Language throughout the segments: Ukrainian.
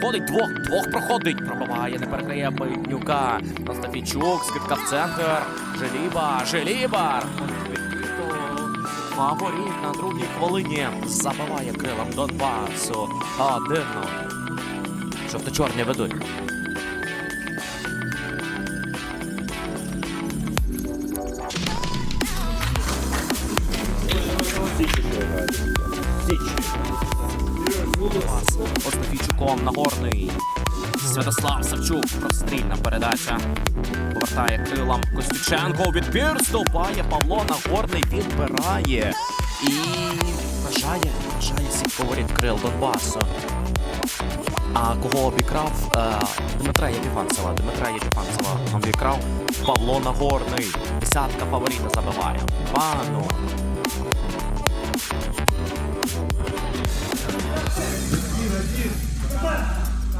проходить, двох, двох проходить. Пробиває, не переграє Битнюка. Остафійчук, скидка в центр. Желіба, Желіба. Фаворіт на другій хвилині забиває крилом Донбасу. Один. Жовто-чорні ведуть. Остафійчуком Нагорний. Святослав Савчук. Прострільна передача. Повертає крилом Костюченко. Відбір ступає Павло Нагорний. Відбирає. І вважає, вважає всіх фаворит крил Донбасу. А кого обікрав? Е, Дмитра Єпіфанцева. Дмитра Єпіфанцева обікрав Павло Нагорний. Десятка фаворита забиває. Пану.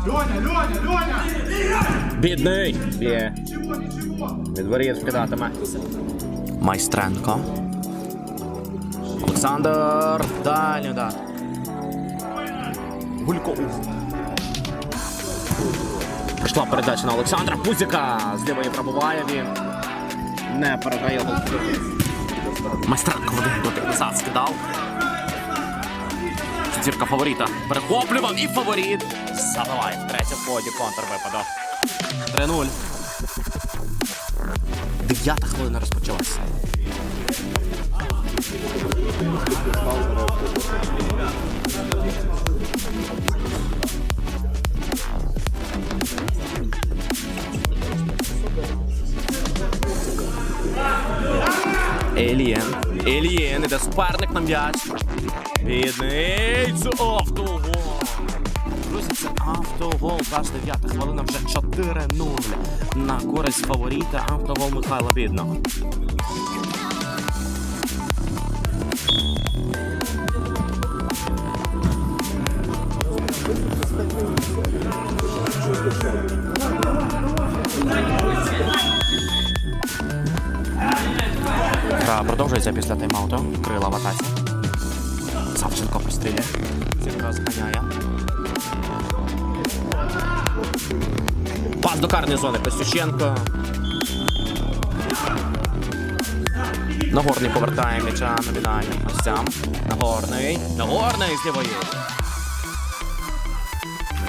Леня, Леня, Леня! Бідний. Є. Від воріт скидатиме. Майстренко. Олександр. Далі удар. Гулько. Прийшла передача на Олександра Пузіка. З лівої пробуває він. Не передає гол. Майстренко один дотик назад скидав. Зірка фаворита. Перехоплював і фаворит. Забиває в третє ході контр випадок. 3-0. Дев'ята хвилина розпочалася. Елієн. Елієн іде суперник на м'яч. Бідний. Це автогол. Друзі, це автогол. Аж дев'ята хвилина вже 4-0 на користь фаворита. Автогол Михайла Бідного. Продовжується після тайм-ауту. Крила в атаці. Савченко постріляє. Зірка зганяє. Пас до карної зони Костюченко. Нагорний повертає м'яча на віддання. Ось. Нагорний. Нагорний з лівої.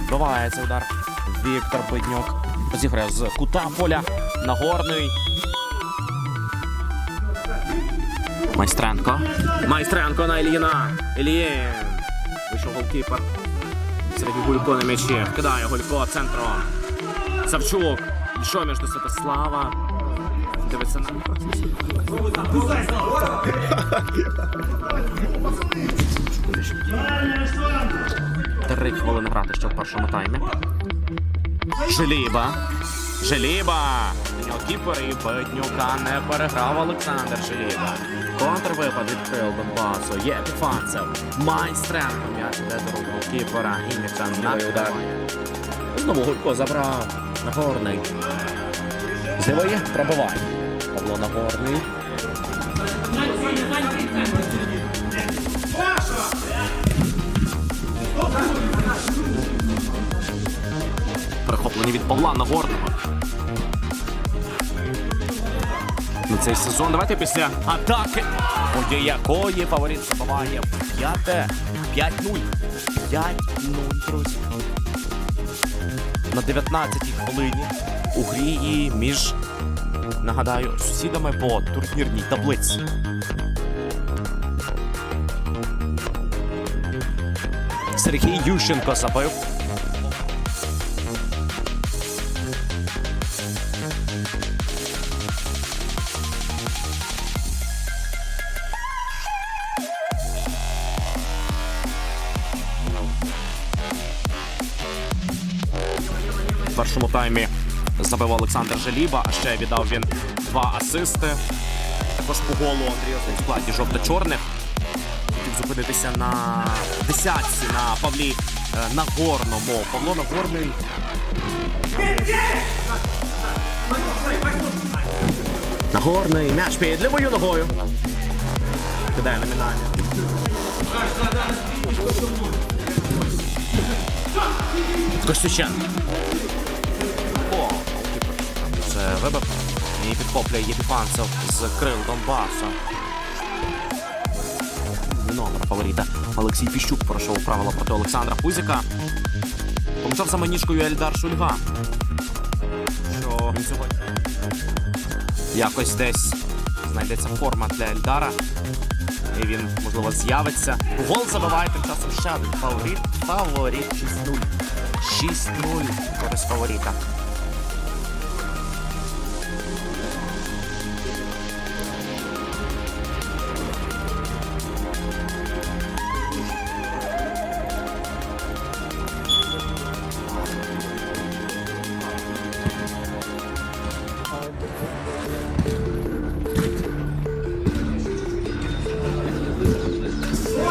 Відбивається удар. Віктор Биднюк. Розіграє з кута поля. Нагорний. Майстренко. Майстренко на Ільїна. Ільєн. Вийшов голкіпер. Середній Гулько на м'ячі. Кидає Гулько центром. Савчук. Що між до Святослава. Дивиться на. Три хвилини грати ще в першому таймі. Желіба. Желіба. Нього кіпер і Беднюка не переграв Олександр Желіба. Контрвипад відкрив Донбасу. Є Епіфанцев. Майстренко. М'яч іде до рук голкіпера. На удар. Знову Гулько забрав. Нагорний. З лівої пробиває. Павло Нагорний. Перехоплені від Павла Нагорного. На цей сезон. Давайте після атаки. Ході якої фаворит забиває п'яте. 5-0. 5-0, друзі. На 19-й хвилині у грі між, нагадаю, сусідами по турнірній таблиці. Сергій Ющенко забив. Першому таймі забив Олександр Желіба, а ще віддав він два асисти. Також по голу Андрій у складі жовто-чорних. Хотів зупинитися на десятці на Павлі е, Нагорному. Павло Нагорний. Нагорний м'яч під лівою ногою. Кидає номінальне. Костючен. Вибив. І підхоплює Єпіфанцев з крил Донбасу. Номер фаворита. Олексій Піщук пройшов правила проти Олександра Пузіка. Помчав саме ніжкою Ельдар Шульга. Що він сьогодні? Якось десь знайдеться форма для Ельдара. І він, можливо, з'явиться. Гол забиває тим часом ще один фаворит. Фаворит 6-0. 6-0 користь фаворита.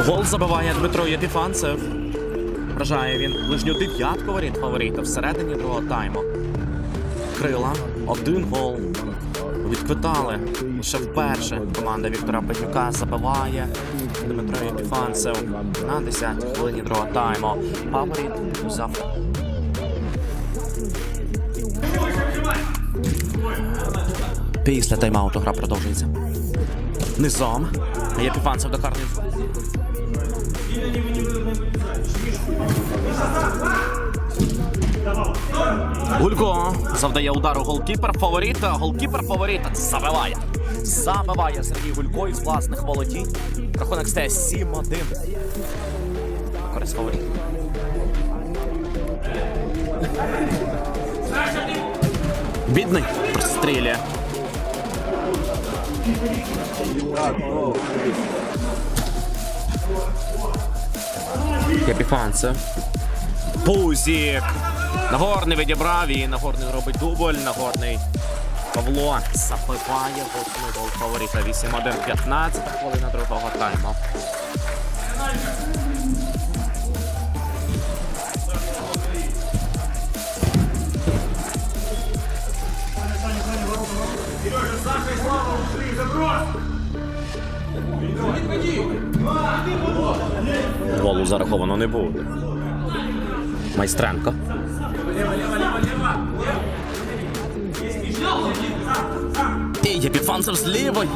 Гол забиває Дмитро Єпіфанцев. Вражає він ближню дев'ятку воріт фаворита всередині другого тайму. Крила. Один гол. Відквитали. Лише вперше команда Віктора Петюка забиває Дмитро Єпіфанцев на 10 хвилині другого тайму. Фаворит взяв. Після тайм-ауту гра продовжується. Низом. Єпіфанцев до карної Гулько завдає удару голкіпер фаворита. Голкіпер фаворита забиває. Забиває Сергій Гулько із власних володінь. Рахунок стає 7-1. Користь фаворит. Бідний прострілює. Епіфанцев. Пузік. Нагорний відібрав і Нагорний робить дубль. Нагорний Павло головний гол фаворита 8-1, 15 хвилина другого тайму. Голу зараховано не буде. Майстренко. І є підфанцев з лівої.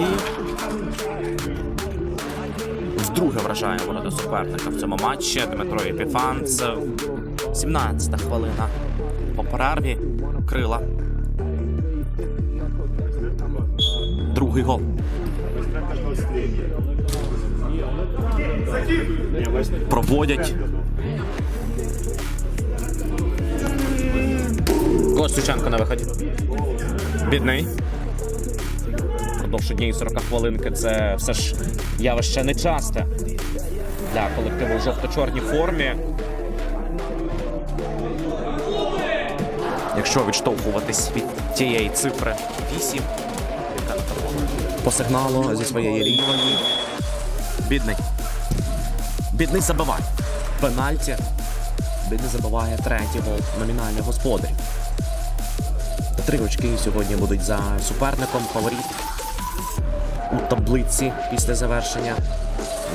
Вдруге вражає ворота суперника в цьому матчі. Дмитро Єпіфанцев. 17 хвилина. По перерві. Крила. Другий гол. Проводять. Костюченко на виході. Бідний. Продовж однієї 40 хвилинки це все ж явище нечасте для колективу в жовто-чорній формі. Якщо відштовхуватись від тієї цифри 8, по сигналу зі своєї лівої. Бідний. Бідний забиває. Пенальті. Бідний забиває третій гол номінальний господар. Три очки сьогодні будуть за суперником. Фаворит у таблиці після завершення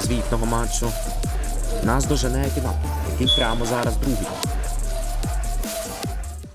звітного матчу. Нас дожене кіно, який прямо зараз другий.